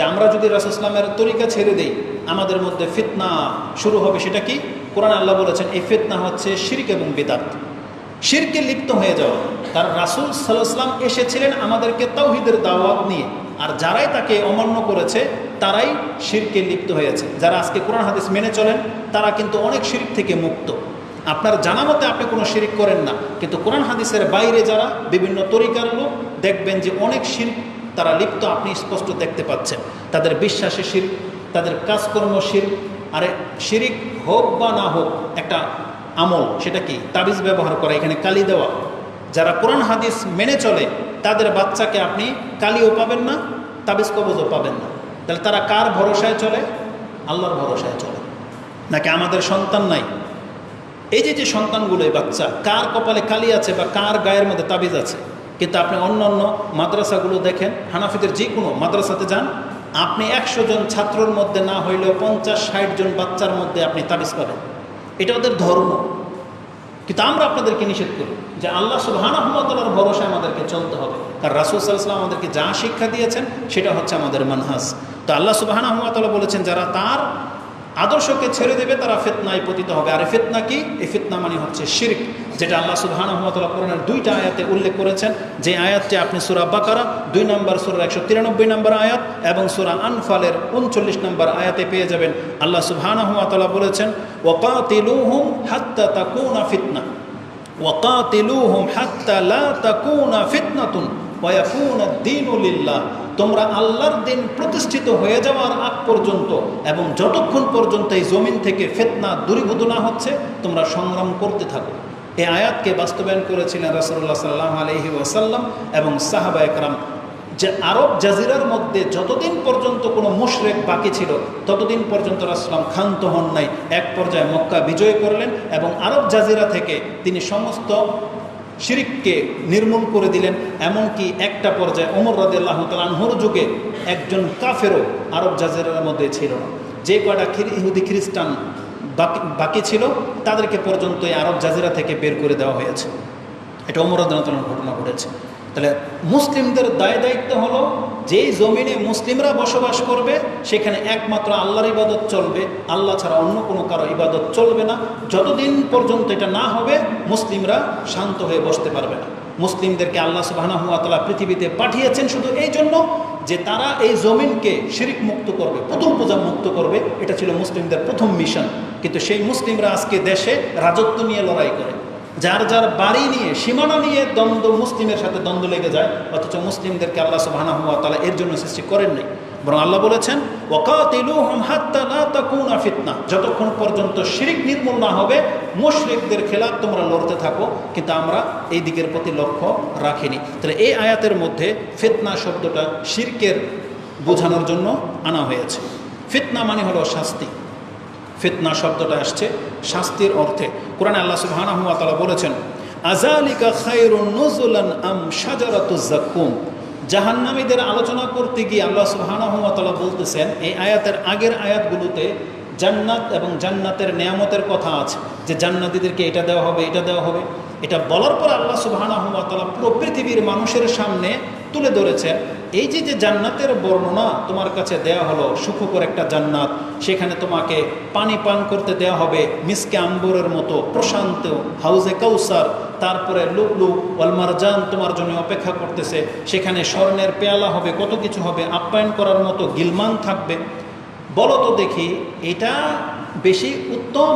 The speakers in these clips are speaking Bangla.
যে আমরা যদি রাসুসলামের তরিকা ছেড়ে দেই, আমাদের মধ্যে ফিতনা শুরু হবে সেটা কি? কোরআন আল্লাহ বলেছেন, এই ফিতনা হচ্ছে শিরিক এবং বেদাত। শিরকে লিপ্ত হয়ে যাওয়া। তার রাসুল সাল্লাহাম এসেছিলেন আমাদেরকে তাওহিদের দাওয়াত নিয়ে। আর যারাই তাকে অমান্য করেছে, তারাই শিরকে লিপ্ত হয়েছে। যারা আজকে কোরআন হাদিস মেনে চলেন, তারা কিন্তু অনেক শিরিক থেকে মুক্ত। আপনার জানা মতে আপনি কোনো শিরিক করেন না। কিন্তু কোরআন হাদিসের বাইরে যারা বিভিন্ন তরিকার লোক, দেখবেন যে অনেক শিরিক তারা লিপ্ত, আপনি স্পষ্ট দেখতে পাচ্ছেন। তাদের বিশ্বাসে শির, তাদের কাজকর্ম শির, আরে শিরিক হোক বা না হোক, একটা আমল, সেটা কি? তাবিজ ব্যবহার করা, এখানে কালি দেওয়া। যারা কোরআন, হাদিস মেনে চলে, তাদের বাচ্চাকে আপনি কালিও পাবেন না, তাবিজ কবজও পাবেন না। তাহলে তারা কার ভরসায় চলে? আল্লাহর ভরসায় চলে। নাকি আমাদের সন্তান নাই? এই যে যে সন্তানগুলো, এই বাচ্চা, কার কপালে কালি আছে বা কার গায়ের মধ্যে তাবিজ আছে? কিন্তু আপনি অন্য অন্য মাদ্রাসাগুলো দেখেন, হানাফিদের যে কোনো মাদ্রাসাতে যান, আপনি একশো জন ছাত্রর মধ্যে না হইলেও পঞ্চাশ, ষাট জন বাচ্চার মধ্যে আপনি তাবিজ পাবেন। এটা ওদের ধর্ম। কিন্তু আমরা আপনাদেরকে নিষেধ করি যে আল্লাহ সুবাহানহমতালার ভরসায় আমাদেরকে চলতে হবে। আর রাসুল সাল্লাম আমাদেরকে যা শিক্ষা দিয়েছেন, সেটা হচ্ছে আমাদের মানহাস তো আল্লাহ সুবাহানহমতাল্লাহ বলেছেন, যারা তার আদর্শকে ছেড়ে দেবে, তারা ফেতনায় পতিত হবে। আর ফেতনা কি? এই ফেতনা মানে হচ্ছে শির্ক, যেটা আল্লাহ সুবাহানহমতাল্লাহ কোরআনের দুইটা আয়াতে উল্লেখ করেছেন। যে আয়াতটি আপনি সুরা বাকারা, দুই নম্বর সুরার একশো তিরানব্বই নম্বর আয়াত এবং সুরা আনফালের উনচল্লিশ নম্বর আয়াতে পেয়ে যাবেন। আল্লাহ সুবাহানহমতাল্লাহ বলেছেন ওকাতিলুহুম হাত্তা তাকুনা ফিতনা, ওয়াকাতিলুহুম হাত্তা লা তাকুনা ফিতনাতুন ওয়ায়াকুনা দ্বীনু লিল্লাহ। তোমরা আল্লাহর দিন প্রতিষ্ঠিত হয়ে যাওয়ার আগ পর্যন্ত এবং যতক্ষণ পর্যন্ত এই জমিন থেকে ফেতনা দূরীভূত না হচ্ছে, তোমরা সংগ্রাম করতে থাকো। এই আয়াতকে বাস্তবায়ন করেছিলেন রাসুল্লাহ সাল্লাহ আলহি ওয়াসাল্লাম এবং সাহাবা একরাম। যে আরব জাজিরার মধ্যে যতদিন পর্যন্ত কোনো মুশরেক বাকি ছিল, ততদিন পর্যন্ত রাসলাম ক্ষান্ত হন নাই। এক পর্যায়ে মক্কা বিজয় করলেন এবং আরব জাজিরা থেকে তিনি সমস্ত শিরিককে নির্মূল করে দিলেন, এমনকি একটা পর্যায়ে ওমর রাদিল্লাহ তালানহর যুগে একজন কাফেরও আরব জাজেরার মধ্যে ছিল। না যে কয়টা ইহুদি খ্রিস্টান বাকি বাকি ছিল, তাদেরকে পর্যন্ত এই আরব জাজিরা থেকে বের করে দেওয়া হয়েছে। এটা রাদিল্লাহ ঘটনা ঘটেছে। তাহলে মুসলিমদের দায় দায়িত্ব হলো, যেই জমিনে মুসলিমরা বসবাস করবে, সেখানে একমাত্র আল্লাহর ইবাদত চলবে। আল্লাহ ছাড়া অন্য কোনো কারও ইবাদত চলবে না। যতদিন পর্যন্ত এটা না হবে, মুসলিমরা শান্ত হয়ে বসতে পারবে না। মুসলিমদেরকে আল্লাহ সুবাহানহাতলা পৃথিবীতে পাঠিয়েছেন শুধু এই জন্য যে তারা এই জমিনকে শিরিক মুক্ত করবে প্রথম পূজা মুক্ত করবে। এটা ছিল মুসলিমদের প্রথম মিশন। কিন্তু সেই মুসলিমরা আজকে দেশে রাজত্ব নিয়ে লড়াই করে। যার যার বাড়ি নিয়ে, সীমানা নিয়ে দ্বন্দ্ব, মুসলিমের সাথে দ্বন্দ্ব লেগে যায়, অথচ মুসলিমদেরকে আল্লাহ সুবাহানা হুয়া তালা এর জন্য সৃষ্টি করেন নাই। বরং আল্লাহ বলেছেন ফিতনা। যতক্ষণ পর্যন্ত শিরিক নির্মূল না হবে, মুশরিকদের খেলাফ তোমরা লড়তে থাকো, কিন্তু আমরা এই দিকের প্রতি লক্ষ্য রাখিনি। তাহলে এই আয়াতের মধ্যে ফিতনা শব্দটা শিরকের বোঝানোর জন্য আনা হয়েছে। ফিতনা মানে হলো শাস্তি। ফিতনা শব্দটা আসছে শাস্তির অর্থে। কোরআন আল্লাহ সুবহানাহু তালা বলেছেন আজালিকা খায়রুন আম শাজারাতুজ জাক্কুম জাহান্নামীদের আলোচনা করতে গিয়ে আল্লাহ সুবহানাহু তালা বলতেছেন, এই আয়াতের আগের আয়াতগুলোতে জান্নাত এবং জান্নাতের নেয়ামতের কথা আছে, যে জান্নাতীদেরকে এটা দেওয়া হবে, এটা দেওয়া হবে। এটা বলার পর আল্লাহ সুবহানাহু তালা পুরো পৃথিবীর মানুষের সামনে তুলে ধরেছেন এই যে যে জান্নাতের বর্ণনা তোমার কাছে দেয়া হলো, সুখকর একটা জান্নাত, সেখানে তোমাকে পানি পান করতে দেয়া হবে মিসকে আম্বরের মতো প্রশান্ত হাউজে কাউসার, তারপরে লুকলু ওয়ালমারজান তোমার জন্য অপেক্ষা করতেছে, সেখানে স্বর্ণের পেয়ালা হবে, কত কিছু হবে, আপ্যায়ন করার মতো গিলমান থাকবে। বলো তো দেখি, এটা বেশি উত্তম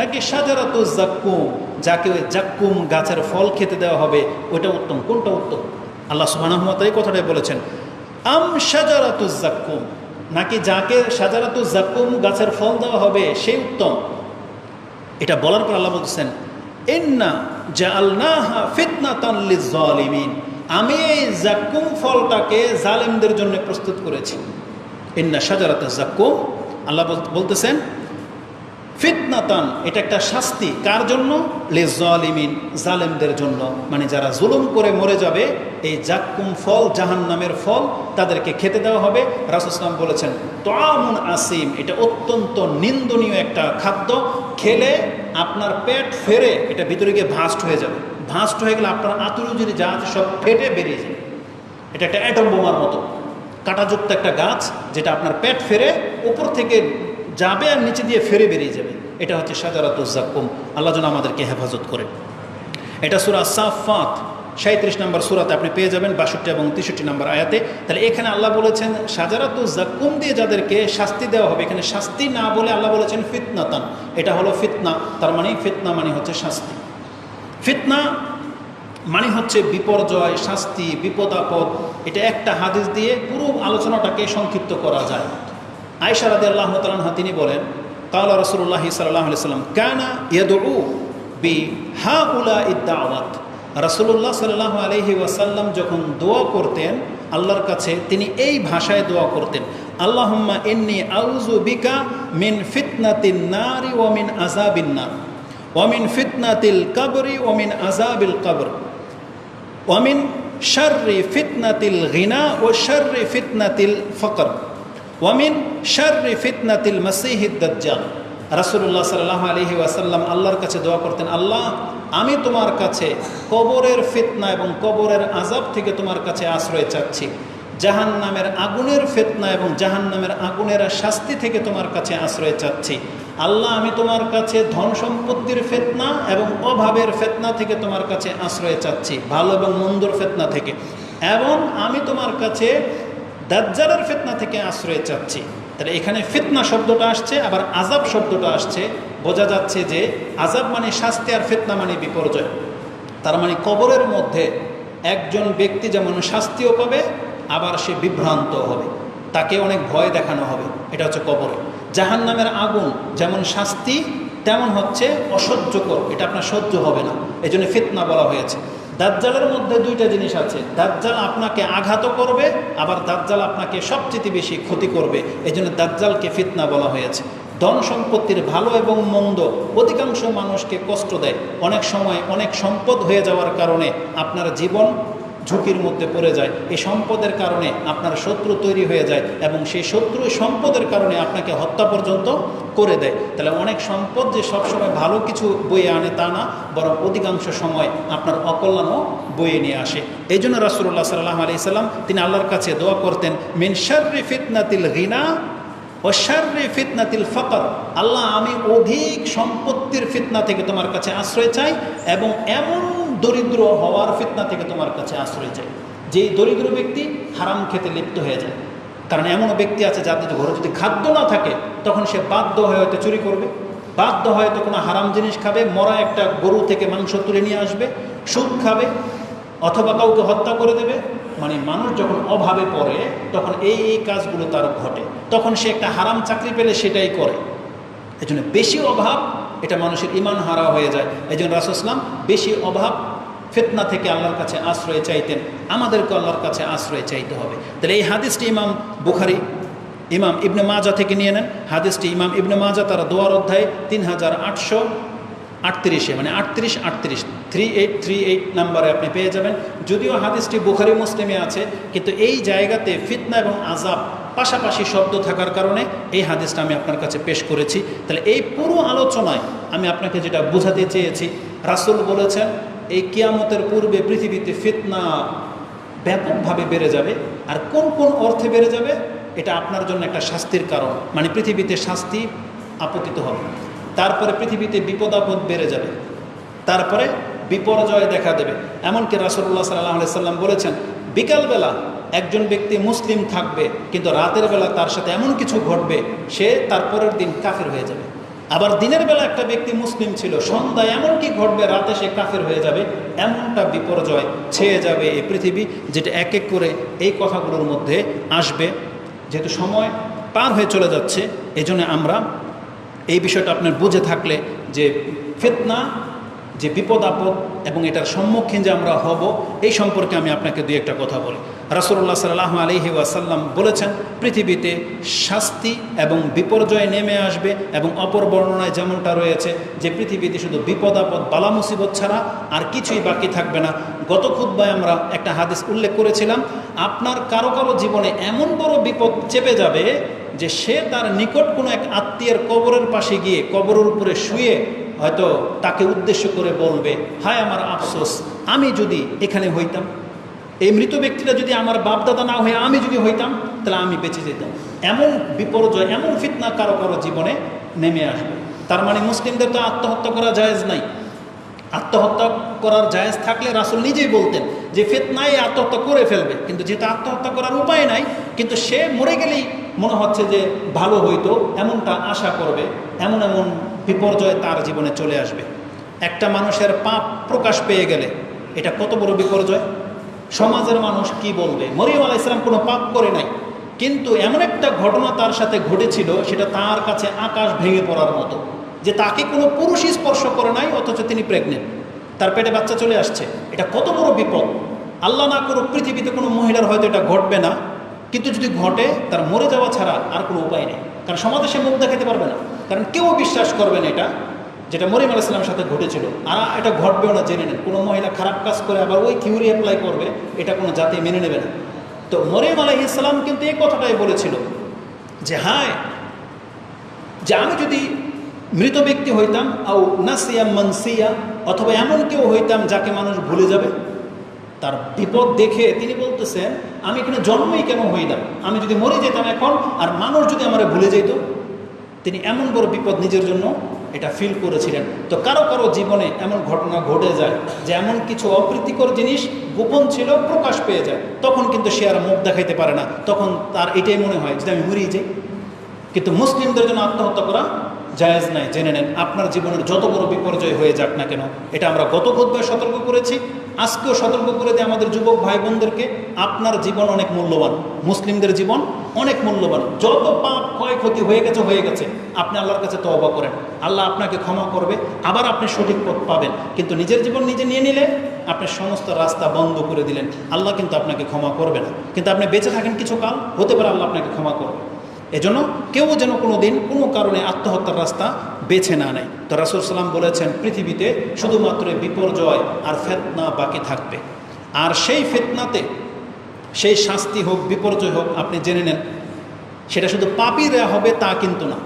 নাকি সাজারাত জাক্কুম, যাকে ওই জাক্কুম গাছের ফল খেতে দেওয়া হবে, ওইটা উত্তম, কোনটা উত্তম? আল্লাহ সুবাহ এই কথাটাই বলেছেন, আম সাজারাতু জাক্কুম নাকি যাকে সাজারাতু জাক্কুম গাছের ফল দেওয়া হবে সেই উত্তম। এটা বলার পর আল্লাহ বলছেন ইন্না জালনাহা ফিতনাতান লিজ্জালিমিন আমি এই জাক্কুম ফলটাকে জালেমদের জন্য প্রস্তুত করেছি। ইন্না সাজারাত জাক্কুম আল্লাহ বলতেছেন ফিতনাতান, এটা একটা শাস্তি। কার জন্য? লে জালেমদের জন্য। মানে যারা জুলুম করে মরে যাবে, এই জাক্কুম ফল জাহান নামের ফল, তাদেরকে খেতে দেওয়া হবে। রাসুসলাম বলেছেন, তোয়ামুন আসিম এটা অত্যন্ত নিন্দনীয় একটা খাদ্য। খেলে আপনার পেট ফেরে, এটা ভিতরে গিয়ে ভাস্ট হয়ে যাবে। ভাস্ট হয়ে গেলে আপনার আতুরুজির যা আছে সব ফেটে বেরিয়ে যাবে। এটা একটা অ্যাটম বোমার মতো। কাঁটাযুক্ত একটা গাছ, যেটা আপনার পেট ফেরে, উপর থেকে যাবে আর নিচে দিয়ে ফেরে বেরিয়ে যাবে। এটা হচ্ছে সাজারাতুজাক্কুম আল্লাহ যেন আমাদেরকে হেফাজত করে। এটা সুরা সাফাত সাঁত্রিশ নম্বর সুরাতে আপনি পেয়ে যাবেন বাষট্টি এবং তেষট্টি নম্বর আয়াতে। তাহলে এখানে আল্লাহ বলেছেন সাজারাতু জাক্কুম দিয়ে যাদেরকে শাস্তি দেওয়া হবে, এখানে শাস্তি না বলে আল্লাহ বলেছেন ফিতনাতান। এটা হলো ফিতনা। তার মানে ফিতনা মানে হচ্ছে শাস্তি। ফিতনা মানে হচ্ছে বিপর্যয়, শাস্তি বিপদ আপদ এটা একটা হাদিস দিয়ে পুরো আলোচনাটাকে সংক্ষিপ্ত করা যায়। আয়সা রাদি আল্লাহ তালাহা তিনি বলেন, কালা রসুল্লাহ সাল্লাহ সাল্লাম কানা ইয়াদু বি হা উলা ইদ্দাওয়াত রাসুল্লাহ সাল্লাহ আলহি ওয়াসাল্লাম যখন দোয়া করতেন, আল্লাহর কাছে তিনি এই ভাষায় দোয়া করতেন, আল্লাহম্মা এন্নি আউজু বিকা মিন ফিতনাতিন নারি ও মিন আজাবিন নার। ওমিন ফিতনাতিল কাবরি ওমিন আজাবিল কবর। ওমিন শার্রি ফিতনাতিল গিনা ও শার্রি ফিতনাতিল ফকর। ওয়ামিন শার্রি ফিতনাতিল মসিহিদ দাজ্জাল। রাসুল্লাহ সাল্লাহ আলহি ওয়াসাল্লাম আল্লাহর কাছে দোয়া করতেন, আল্লাহ, আমি তোমার কাছে কবরের ফিতনা এবং কবরের আজাব থেকে তোমার কাছে আশ্রয় চাচ্ছি। জাহান নামের আগুনের ফেতনা এবং জাহান নামের আগুনের শাস্তি থেকে তোমার কাছে আশ্রয় চাচ্ছি। আল্লাহ, আমি তোমার কাছে ধন সম্পত্তির ফেতনা এবং অভাবের ফেতনা থেকে তোমার কাছে আশ্রয় চাচ্ছি, ভালো এবং মন্দর ফেতনা থেকে। এবং আমি তোমার কাছে দাজ্জালের ফেতনা থেকে আশ্রয় চাচ্ছি। তাহলে এখানে ফিতনা শব্দটা আসছে, আবার আজাব শব্দটা আসছে। বোঝা যাচ্ছে যে আজাব মানে শাস্তি আর ফিতনা মানে বিপর্যয়। তার মানে কবরের মধ্যে একজন ব্যক্তি যেমন শাস্তিও পাবে, আবার সে বিভ্রান্ত হবে। তাকে অনেক ভয় দেখানো হবে। এটা হচ্ছে কবরে। জাহান নামের আগুন যেমন শাস্তি, তেমন হচ্ছে অসহ্যকর। এটা আপনার সহ্য হবে না। এই জন্য ফিতনা বলা হয়েছে। দাজ্জালের মধ্যে দুইটা জিনিস আছে। দাজ্জাল আপনাকে আঘাত করবে, আবার দাজ্জাল আপনাকে সবচেয়ে বেশি ক্ষতি করবে। এই জন্য দাজ্জালকে ফিতনা বলা হয়েছে। ধন সম্পত্তির ভালো এবং মন্দ অধিকাংশ মানুষকে কষ্ট দেয়। অনেক সময় অনেক সম্পদ হয়ে যাওয়ার কারণে আপনার জীবন ঝুঁকির মধ্যে পড়ে যায় এই সম্পদের কারণে আপনার শত্রু তৈরি হয়ে যায় এবং সেই শত্রু সম্পদের কারণে আপনাকে হত্যা পর্যন্ত করে দেয়। তাহলে অনেক সম্পদ যে সবসময় ভালো কিছু বয়ে আনে তা না, বরং অধিকাংশ সময় আপনার অকল্যাণও বয়ে নিয়ে আসে। এই জন্য রাসুল্লাহ সাল্লাহ আলি সাল্লাম, তিনি আল্লাহর কাছে দোয়া করতেন মিনসার্রি ফিতনাতিল গিনা অশার্রে ফিতনাতিল ফকর। আল্লাহ, আমি অধিক সম্পত্তির ফিতনা থেকে তোমার কাছে আশ্রয় চাই এবং এমন দরিদ্র হওয়ার ফিতনা থেকে তোমার কাছে আশ্রয় চাই। যেই দরিদ্র ব্যক্তি হারাম খেতে লিপ্ত হয়ে যায়। কারণ এমনও ব্যক্তি আছে যাদের ঘরে যদি খাদ্য না থাকে, তখন সে বাধ্য হয়ে হয়তো চুরি করবে। বাধ্য হয়তো কোনো হারাম জিনিস খাবে, মরা একটা গরু থেকে মাংস তুলে নিয়ে আসবে, সুদ খাবে, অথবা কাউকে হত্যা করে দেবে। মানে মানুষ যখন অভাবে পড়ে, তখন এই এই কাজগুলো তার ঘটে। তখন সে একটা হারাম চাকরি পেলে সেটাই করে। এই জন্য বেশি অভাব এটা মানুষের ইমান হারা হয়ে যায়। এই জন্য রাসুসলাম বেশি অভাব ফেতনা থেকে আল্লাহর কাছে আশ্রয় চাইতেন। আমাদেরকে আল্লাহর কাছে আশ্রয় চাইতে হবে। তাহলে এই হাদিসটি ইমাম বুখারি, ইমাম ইবনে মাজা থেকে নিয়ে নেন। হাদিসটি ইমাম ইবনে মাজা তারা দোয়ার অধ্যায় তিন হাজার আটশো আটত্রিশে মানে আটত্রিশ আটত্রিশ থ্রি এইট থ্রি এইট নাম্বারে আপনি পেয়ে যাবেন। যদিও হাদিসটি বুখারি, মুসলিমে আছে, কিন্তু এই জায়গাতে ফিতনা এবং আজাব পাশাপাশি শব্দ থাকার কারণে এই হাদিসটা আমি আপনার কাছে পেশ করেছি। তাহলে এই পুরো আলোচনায় আমি আপনাকে যেটা বোঝাতে চেয়েছি, রাসুল বলেছেন, এই কিয়ামতের পূর্বে পৃথিবীতে ফিতনা ব্যাপকভাবে বেড়ে যাবে। আর কোন কোন অর্থে বেড়ে যাবে? এটা আপনার জন্য একটা শাস্তির কারণ। মানে পৃথিবীতে শাস্তি আপতিত হবে। তারপরে পৃথিবীতে বিপদ আপদ বেড়ে যাবে। তারপরে বিপর্যয় দেখা দেবে। এমনকি রাসুল্লাহ সাল্লাহ সাল্লাম বলেছেন, বিকালবেলা একজন ব্যক্তি মুসলিম থাকবে, কিন্তু রাতের বেলা তার সাথে এমন কিছু ঘটবে, সে তারপরের দিন কাফের হয়ে যাবে। আবার দিনের বেলা একটা ব্যক্তি মুসলিম ছিল, সন্ধ্যায় এমন কি ঘটবে, রাতে সে কাফের হয়ে যাবে, এমনটা বিপর্যয় ছেয়ে যাবে এই পৃথিবী, যেটা এক এক করে এই কথাগুলোর মধ্যে আসবে। যেহেতু সময় পার হয়ে চলে যাচ্ছে এই আমরা এই বিষয়টা আপনার বুঝে থাকলে যে ফেতনা, যে বিপদ আপদ এবং এটার সম্মুখীন যে আমরা হব, এই সম্পর্কে আমি আপনাকে দুই একটা কথা বলি। রাসুল্লাহ সাল্লাহ আলহি ওয়াসাল্লাম বলেছেন, পৃথিবীতে শাস্তি এবং বিপর্যয় নেমে আসবে এবং অপর বর্ণনায় যেমনটা রয়েছে যে পৃথিবীতে শুধু বিপদ, আপদ, বালা, মুসিবত ছাড়া আর কিছুই বাকি থাকবে না। গত খুদ্ায় আমরা একটা হাদিস উল্লেখ করেছিলাম, আপনার কারও কারও জীবনে এমন বড় বিপদ চেপে যাবে যে সে তার নিকট কোনো এক আত্মীয়ের কবরের পাশে গিয়ে কবরের উপরে শুয়ে হয়তো তাকে উদ্দেশ্য করে বলবে, হায় আমার আফসোস, আমি যদি এখানে হইতাম। এই মৃত ব্যক্তিটা যদি আমার বাপদাদা না হয়ে আমি যদি হইতাম, তাহলে আমি বেঁচে যেতাম। এমন বিপর্যয়, এমন ফিতনা কারও কারও জীবনে নেমে আসবে। তার মানে মুসলিমদের তো আত্মহত্যা করা জায়েজ নাই। আত্মহত্যা করার জায়েজ থাকলে রাসুল নিজেই বলতেন যে, ফেতনায় আত্মহত্যা করে ফেলবে। কিন্তু যেহেতু আত্মহত্যা করার উপায় নাই, কিন্তু সে মরে গেলেই মনে হচ্ছে যে, ভালো হইতো, এমনটা আশা করবে, এমন এমন বিপর্যয় তার জীবনে চলে আসবে। একটা মানুষের পাপ প্রকাশ পেয়ে গেলে এটা কত বড় বিপর্যয়? সমাজের মানুষ কি বলবে? মরিয়ম আলাহ ইসলাম কোনো পাপ করে নাই। কিন্তু এমন একটা ঘটনা তার সাথে ঘটেছিল, সেটা তার কাছে আকাশ ভেঙে পড়ার মতো। যে তাকে কোনো পুরুষই স্পর্শ করে নাই, অথচ তিনি প্রেগনেন্ট তার পেটে বাচ্চা চলে আসছে। এটা কত বড় বিপদ। আল্লাহ না করুক পৃথিবীতে কোনো মহিলার হয়তো এটা ঘটবে না, কিন্তু যদি ঘটে, তার মরে যাওয়া ছাড়া আর কোনো উপায় নেই। কারণ সমাজে সে মুখ দেখাতে পারবে না। কারণ কেউ বিশ্বাস করবে না এটা। যেটা মরিম আল ইসলামের সাথে ঘটেছিল। আর এটা ঘটবেও না, জেনে নেন। কোনো মহিলা খারাপ কাজ করে আবার ওই থিওরি অ্যাপ্লাই করবে, এটা কোনো জাতি মেনে নেবে না। তো মরিম আলাহ ইসলাম কিন্তু এই কথাটাই বলেছিল যে, হায়, যে আমি যদি মৃত ব্যক্তি হইতাম, আও নাসিয়া মনসিয়া, অথবা এমন কেউ হইতাম যাকে মানুষ ভুলে যাবে, তার বিপদ দেখে তিনি বলতেছেন, আমি এখানে জন্মই কেন হইলাম? আমি যদি মরে যেতাম এখন, আর মানুষ যদি আমার ভুলে যেত তিনি এমন বড় বিপদ নিজের জন্য এটা ফিল করেছিলেন। তো কারও কারও জীবনে এমন ঘটনা ঘটে যায় যে এমন কিছু অপ্রীতিকর জিনিস গোপন ছিল, প্রকাশ পেয়ে যায়। তখন কিন্তু সে আর মুখ দেখাইতে পারে না। তখন তার এটাই মনে হয় যে আমি মরিয়ে যাই। কিন্তু মুসলিমদের জন্য আত্মহত্যা করা জায়েজ নাই। জেনে নেন, আপনার জীবনের যত বড় বিপর্যয় হয়ে যাক না কেন, এটা আমরা গত বোধবার সতর্ক করেছি। আজকেও সতর্ক করে দিই আমাদের যুবক ভাই বোনদেরকে আপনার জীবন অনেক মূল্যবান। মুসলিমদের জীবন অনেক মূল্যবান। যত পাপ ক্ষয়ক্ষতি হয়ে গেছে হয়ে গেছে। আপনি আল্লাহর কাছে তওবা করেন। আল্লাহ আপনাকে ক্ষমা করবে, আবার আপনি সঠিক পথ পাবেন। কিন্তু নিজের জীবন নিজে নিয়ে নিলে আপনি সমস্ত রাস্তা বন্ধ করে দিলেন। আল্লাহ কিন্তু আপনাকে ক্ষমা করবে না। কিন্তু আপনি বেঁচে থাকেন কিছু কাল, হতে পারে আল্লাহ আপনাকে ক্ষমা করবে। এজন্য কেউ যেন কোনো দিন কোনো কারণে আত্মহত্যার রাস্তা বেছে না নেয়। তো রাসুল সাল্লাম বলেছেন, পৃথিবীতে শুধুমাত্র বিপর্যয় আর ফেতনা বাকি থাকবে। আর সেই ফেতনাতে সেই শাস্তি হোক, বিপর্যয় হোক, আপনি জেনে নেন। সেটা শুধু পাপিরা হবে তা কিন্তু না।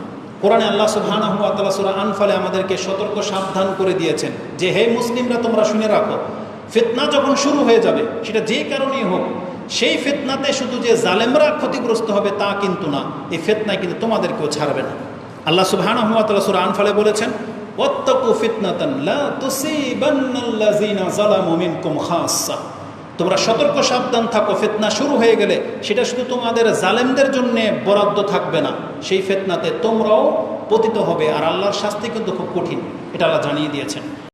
কোরআনে আল্লাহ সুবহানাহু ওয়া আনফালে আমাদেরকে সতর্ক, সাবধান করে দিয়েছেন যে, হে মুসলিমরা, তোমরা শুনে রাখো, ফিতনা যখন শুরু হয়ে যাবে, সেটা যে কারণেই হোক, সেই ফিতনাতে শুধু যে জালেমরা ক্ষতিগ্রস্ত হবে তা কিন্তু না, এই ফিতনায় কিন্তু তোমাদেরকেও ছাড়বে না। আল্লাহ সুবহানাহু ওয়া আনফালে বলেছেন, ওয়াত্তাকু ফিতনাতান লা তুসিবান্নাল্লাযিনা যালামু মিনকুম খাসসা তোমরা সতর্ক, সাবধান থাকো, ফেতনা শুরু হয়ে গেলে সেটা শুধু তোমাদের জালেমদের জন্য বরাদ্দ থাকবে না, সেই ফেতনাতে তোমরাও পতিত হবে। আর আল্লাহর শাস্তি কিন্তু খুব কঠিন, এটা আল্লাহ জানিয়ে দিয়েছেন।